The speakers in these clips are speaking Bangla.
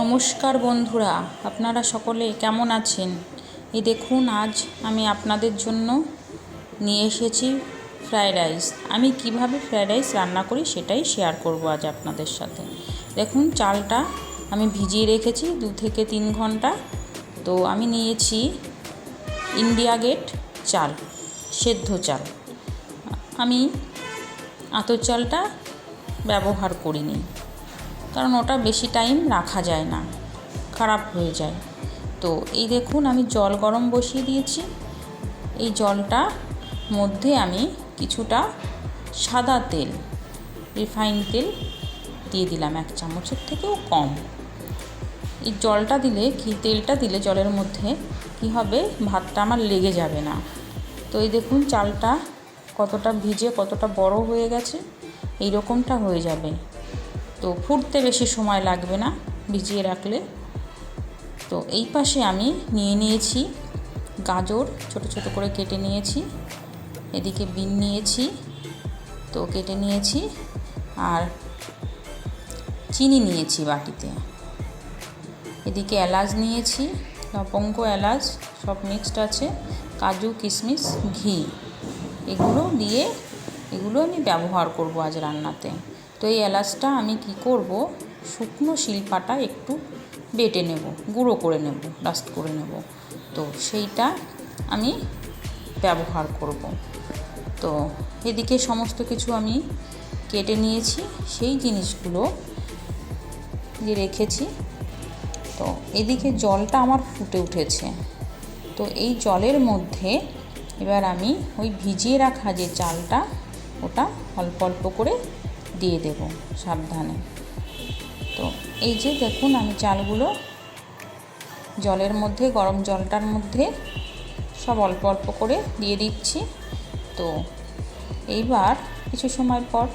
নমস্কার বন্ধুরা, আপনারা সকলে কেমন আছেন? এই দেখুন, আজ আমি আপনাদের জন্য নিয়ে এসেছি ফ্রায়েড রাইস। আমি কীভাবে ফ্রায়েড রাইস রান্না করি সেটাই শেয়ার করব আজ আপনাদের সাথে। দেখুন, চালটা আমি ভিজিয়ে রেখেছি দু থেকে তিন ঘণ্টা। তো আমি নিয়েছি ইন্ডিয়া গেট চাল, সেদ্ধ চাল। আমি আতর চালটা ব্যবহার করিনি। কারণ ওটা বেশি টাইম রাখা যায় না। খারাপ হয়ে যায়। তো এই দেখুন, আমি জল গরম বসিয়ে দিয়েছি। এই জলটা মধ্যে আমি কিছুটা সাদা তেল রিফাইন তেল দিয়ে দিলাম এক চামচের থেকেও কম। এই জলটা দিলে কি, তেলটা দিলে জলের মধ্যে কি হবে, ভাতটা আমার লেগে যাবে না। তো এই দেখুন, চালটা কতটা ভিজে, কতটা বড় হয়ে গেছে এই রকমটা হয়ে যাবে। তো ফুটতে বেশি সময় লাগবে না ভিজিয়ে রাখলে। তো এই পাশে আমি নিয়ে নিয়েছি গাজর, ছোট ছোট করে কেটে নিয়েছি। এদিকে বিন নিয়েছি, তো কেটে নিয়েছি। আর চিনি নিয়েছি বাটিতে। এদিকে এলাচ নিয়েছি, লবঙ্গ, এলাচ, সব মিক্সড আছে। কাজু, কিশমিশ, ঘি। এগুলো দিয়ে, এগুলো আমি ব্যবহার করব আজ রান্নাতে। তো এই এলাচটা আমি কি করব? শুকনো শিল্পাটা একটু বেটে নেব, গুঁড়ো করে নেব ডাস্ট করে নেব। তো সেইটা আমি ব্যবহার করব। তো এদিকে সমস্ত কিছু আমি কেটে নিয়েছি, সেই জিনিসগুলো যে রেখেছি। তো এদিকে জলটা আমার ফুটে উঠেছে। তো এই জলের মধ্যে এবার আমি ওই ভিজিয়ে রাখা যে চালটা, ওটা অল্প অল্প করে দিয়ে দেব সাবধানে। তো এই যে দেখুন আমি চালগুলো জলের মধ্যে, গরম জলটার মধ্যে সব অল্প অল্প করে দিয়ে দিচ্ছি। তো এইবার কিছু সময় পর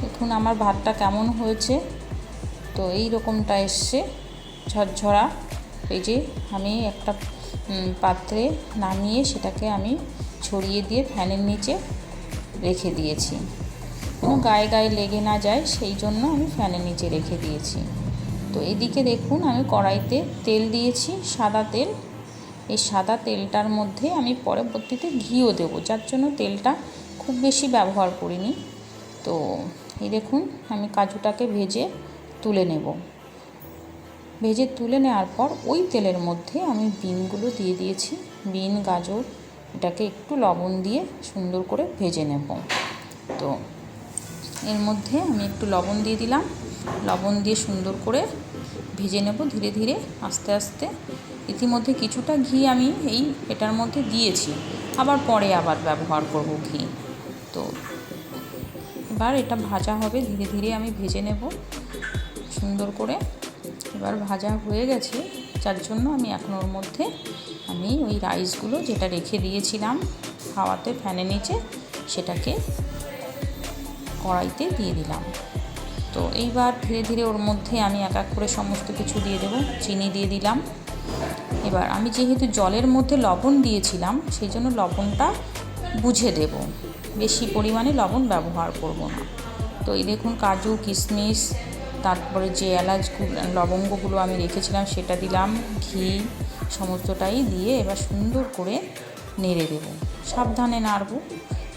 দেখুন আমার ভাতটা কেমন হয়েছে। তো এই রকমটা এসছে ঝরঝরা। এই যে আমি একটা পাত্রে নামিয়ে সেটাকে আমি ছড়িয়ে দিয়ে ফ্যানের নিচে রেখে দিয়েছি। কোনো গায়ে গায়ে লেগে না যায়, সেই জন্য আমি ফ্যানের নিচে রেখে দিয়েছি। তো এদিকে দেখুন, আমি কড়াইতে তেল দিয়েছি, সাদা তেল। এই সাদা তেলটার মধ্যে আমি পরবর্তীতে ঘিও দেবো, যার জন্য তেলটা খুব বেশি ব্যবহার করিনি। তো এই দেখুন, আমি কাজুটাকে ভেজে তুলে নেব। ভেজে তুলে নেওয়ার পর ওই তেলের মধ্যে আমি বিনগুলো দিয়ে দিয়েছি। বিন, গাজর, এটাকে একটু লবণ দিয়ে সুন্দর করে ভেজে নেব। তো এর মধ্যে আমি একটু লবণ দিয়ে দিলাম। লবণ দিয়ে সুন্দর করে ভেজে নেব ধীরে ধীরে, আস্তে আস্তে। ইতিমধ্যে কিছুটা ঘি আমি এই এটার মধ্যে দিয়েছি। আবার পরে আবার ব্যবহার করব ঘি। তো এবার এটা ভাজা হবে, ধীরে ধীরে আমি ভেজে নেব। সুন্দর করে এবার ভাজা হয়ে গেছে। যার জন্য আমি এখন ওর মধ্যে আমি ওই রাইসগুলো যেটা রেখে দিয়েছিলাম হাওয়াতে ফ্যানে নিচে, সেটাকে কড়াইতে দিয়ে দিলাম। তো এইবার ধীরে ধীরে ওর মধ্যে আমি এক এক করে সমস্ত কিছু দিয়ে দেবো। চিনি দিয়ে দিলাম। এবার আমি যেহেতু জলের মধ্যে লবণ দিয়েছিলাম, সেই জন্য লবণটা বুঝে দেব। বেশি পরিমাণে লবণ ব্যবহার করব না। তো এই দেখুন কাজু, কিশমিশ, তারপরে যে এলাচ লবঙ্গগুলো আমি রেখেছিলাম, সেটা দিলাম, ঘি, সমস্তটাই দিয়ে এবার সুন্দর করে নেড়ে দেব। সাবধানে নাড়ব।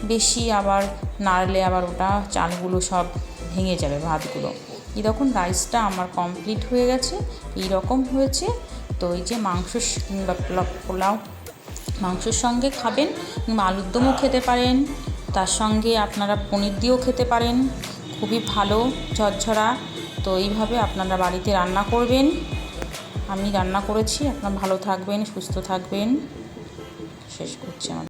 বেশি আবার নাড়লে আবার ওটা চালগুলো সব ভেঙে যাবে ভাতগুলো। এই রাইসটা আমার কমপ্লিট হয়ে গেছে এই রকম হয়েছে। তো এই যে মাংস কিংবা পোলাও মাংসর সঙ্গে খাবেন, কিংবা আলুর দমও খেতে পারেন, তার সঙ্গে আপনারা পনির দিয়েও খেতে পারেন, খুবই ভালো ঝরঝরা। তো এইভাবে আপনারা বাড়িতে রান্না করবেন। আমি রান্না করেছি, আপনারা ভালো থাকবেন, সুস্থ থাকবেন। শেষ করছি আমার